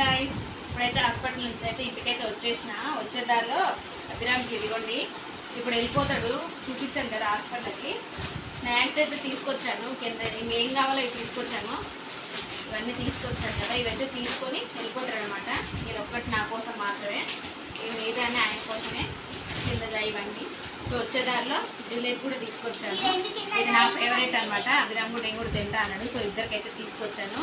Guys ఇప్పుడైతే hospital నుంచి అయితే ఇంటికైతే వచ్చేసిన. వచ్చే దారిలో అభిరామ్కి ఇదిగోండి ఇప్పుడు వెళ్ళిపోతాడు. చూపించాను కదా హాస్పిటల్కి. స్నాక్స్ అయితే తీసుకొచ్చాను. కింద ఇంకేం కావాలో ఇవి తీసుకొచ్చాను. ఇవన్నీ తీసుకొచ్చాను కదా ఇవైతే తీసుకొని వెళ్ళిపోతాడు అనమాట ఇది ఒక్కటి నా కోసం మాత్రమే. ఈ మిగతాన్ని ఆయన కోసమే. కిందగా ఇవన్నీ. సో వచ్చే దారిలో జిలేబీ కూడా తీసుకొచ్చాను. ఇది నా ఫేవరెట్ అనమాట అభిరామ్ కూడా నేను కూడా తింటా అన్నాడు. సో ఇద్దరికైతే తీసుకొచ్చాను.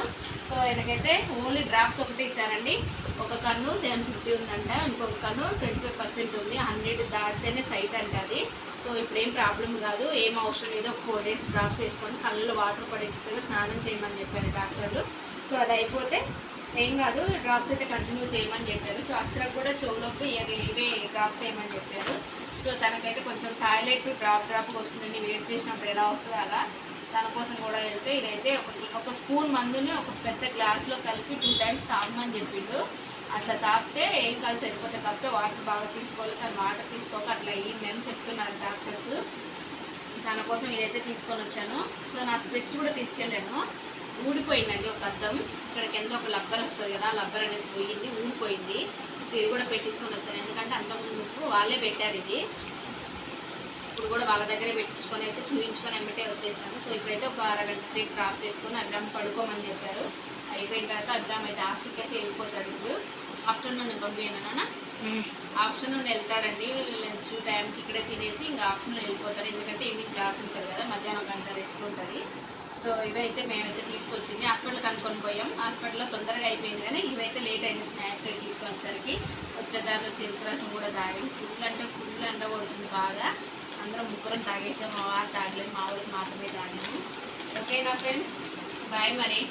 సో ఆయనకైతే ఓన్లీ డ్రాప్స్ ఒకటి ఇచ్చారండి. ఒక కన్ను సెవెన్ ఫిఫ్టీ ఉందంట. ఇంకొక కన్ను ట్వంటీ ఫైవ్ పర్సెంట్ ఉంది. హండ్రెడ్ దాటితేనే సైట్ అంట అది. సో ఇప్పుడు ఏం ప్రాబ్లం కాదు. ఏం అవసరం లేదు. ఒక ఫోర్ డేస్ డ్రాప్స్ వేసుకొని కళ్ళలో వాటర్ పడేట్టుగా స్నానం చేయమని చెప్పారు డాక్టర్లు. సో అది అయిపోతే ఏం కాదు. డ్రాప్స్ అయితే కంటిన్యూ చేయమని చెప్పారు. సో అక్షరకు కూడా చెవులోకి ఇయర్ ఇవే డ్రాప్స్ వేయమని చెప్పారు. సో తనకైతే కొంచెం టాయిలెట్ డ్రాప్ డ్రాప్ వస్తుందండి. వెయిట్ చేసినప్పుడు ఎలా వస్తుందో అలా. తన కోసం కూడా వెళ్తే ఇదైతే ఒక ఒక స్పూన్ మందుని ఒక పెద్ద గ్లాస్లో కలిపి టూ టైమ్స్ తాగమని చెప్పిండు. అట్లా తాపితే ఏం కాదు సరిపోతే కాకపోతే వాటర్ బాగా తీసుకోవాలి. తను వాటర్ తీసుకోక అట్లా అయ్యింది అని చెప్తున్నారు డాక్టర్స్. తన కోసం ఇదైతే తీసుకొని వచ్చాను. సో నా స్పెట్స్ కూడా తీసుకెళ్ళాను. ఊడిపోయిందండి ఒక అద్దం. ఇక్కడ కింద ఒక లబ్బర్ వస్తుంది కదా ఆ లబ్బర్ అనేది పోయింది ఊడిపోయింది. సో ఇది కూడా పెట్టించుకొని వచ్చాను. ఎందుకంటే అంతకుముందు వాళ్ళే పెట్టారు ఇది. ఇప్పుడు కూడా వాళ్ళ దగ్గరే పెట్టించుకొని అయితే చూపించుకొని ఎమ్మటే వచ్చేసాను. సో ఇప్పుడైతే ఒక అరగంట సేపు డ్రాప్ చేసుకొని అబ్రామ్ పడుకోమని చెప్పారు. అయిపోయిన తర్వాత అబ్రామ్ అయితే హాస్టల్కి అయితే వెళ్ళిపోతాడు ఇప్పుడు. ఆఫ్టర్నూన్ పంపించాను ఆఫ్టర్నూన్ వెళ్తాడండి. లంచ్ టైంకి ఇక్కడే తినేసి ఇంకా ఆఫ్టర్నూన్ వెళ్ళిపోతాడు. ఎందుకంటే ఈవినింగ్ క్లాస్ ఉంటుంది కదా మధ్యాహ్నం గంట రెస్ట్ ఉంటుంది. సో ఇవైతే మేమైతే తీసుకొచ్చింది. హాస్పిటల్ కనుక్కొని పోయాం. హాస్పిటల్లో తొందరగా అయిపోయింది కానీ ఇవైతే లేట్ అయింది స్నాక్స్ అవి తీసుకునేసరికి వచ్చే దారిలో చెరుకు రసం కూడా తాగాం. ఫుల్ అంటే ఫుల్ ఎండ కొడుతుంది బాగా. అందరం ముగ్గురం తాగేసాం. మా వారు తాగలేదు. మా ఊరికి మాత్రమే తాగాము. ఓకేనా ఫ్రెండ్స్ బాయ్ మరి.